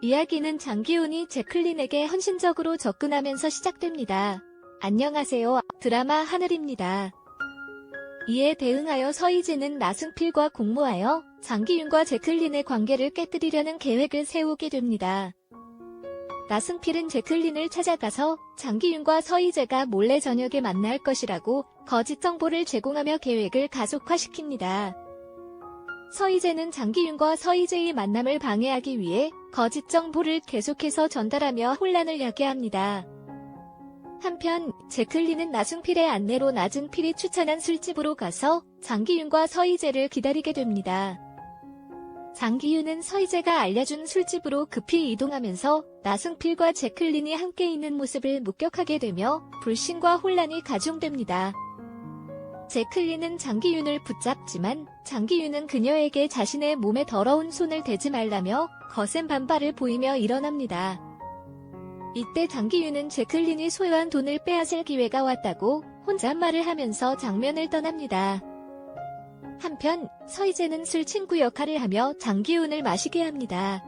이야기는 장기훈이 제클린에게 헌신적으로 접근하면서 시작됩니다. 안녕하세요. 드라마 하늘입니다. 이에 대응하여 서희진은 나승필과 공모하여 장기윤과 제클린의 관계를 깨뜨리려는 계획을 세우게 됩니다. 나승필은 제클린을 찾아가서 장기윤과 서희재가 몰래 저녁에 만날 것이라고 거짓 정보를 제공하며 계획을 가속화시킵니다. 서희재는 장기윤과 서희재의 만남을 방해하기 위해 거짓 정보를 계속해서 전달하며 혼란을 야기합니다. 한편 제클린은 나승필의 안내로 나준필이 추천한 술집으로 가서 장기윤과 서희재를 기다리게 됩니다. 장기윤은 서희재가 알려준 술집으로 급히 이동하면서 나승필과 제클린이 함께 있는 모습을 목격하게 되며 불신과 혼란이 가중됩니다. 제클린은 장기윤을 붙잡지만 장기윤은 그녀에게 자신의 몸에 더러운 손을 대지 말라며 거센 반발을 보이며 일어납니다. 이때 장기윤은 제클린이 소유한 돈을 빼앗을 기회가 왔다고 혼잣말을 하면서 장면을 떠납니다. 한편 서희재는 술 친구 역할을 하며 장기훈을 마시게 합니다.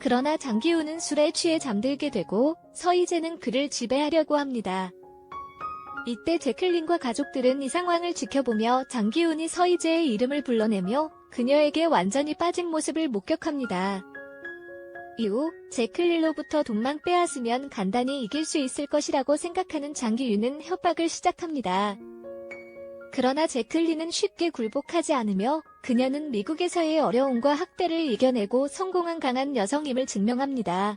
그러나 장기훈은 술에 취해 잠들게 되고 서희재는 그를 지배하려고 합니다. 이때 제클린과 가족들은 이 상황을 지켜보며 장기훈이 서희재의 이름을 불러내며 그녀에게 완전히 빠진 모습을 목격합니다. 이후 제클린로부터 돈만 빼앗으면 간단히 이길 수 있을 것이라고 생각하는 장기윤은 협박을 시작합니다. 그러나 제클린은 쉽게 굴복하지 않으며 그녀는 미국에서의 어려움과 학대를 이겨내고 성공한 강한 여성임을 증명합니다.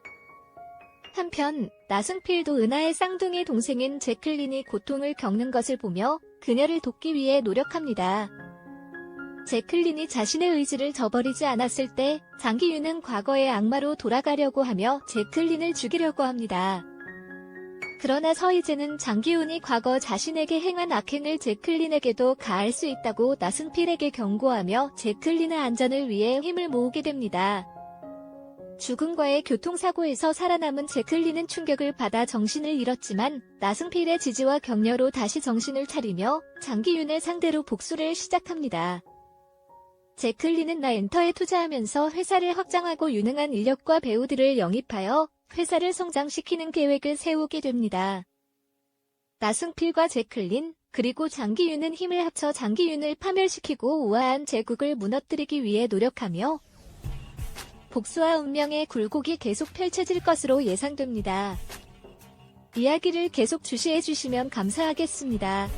한편 나승필도 은하의 쌍둥이 동생인 제클린이 고통을 겪는 것을 보며 그녀를 돕기 위해 노력합니다. 제클린이 자신의 의지를 저버리지 않았을 때 장기윤은 과거의 악마로 돌아가려고 하며 제클린을 죽이려고 합니다. 그러나 서희재는 장기훈이 과거 자신에게 행한 악행을 제클린에게도 가할 수 있다고 나승필에게 경고하며 제클린의 안전을 위해 힘을 모으게 됩니다. 죽음과의 교통사고에서 살아남은 제클린은 충격을 받아 정신을 잃었지만 나승필의 지지와 격려로 다시 정신을 차리며 장기윤을 상대로 복수를 시작합니다. 제클린은 나엔터에 투자하면서 회사를 확장하고 유능한 인력과 배우들을 영입하여 회사를 성장시키는 계획을 세우게 됩니다. 나승필과 제클린, 그리고 장기윤은 힘을 합쳐 장기윤을 파멸시키고 우아한 제국을 무너뜨리기 위해 노력하며 복수와 운명의 굴곡이 계속 펼쳐질 것으로 예상됩니다. 이야기를 계속 주시해 주시면 감사하겠습니다.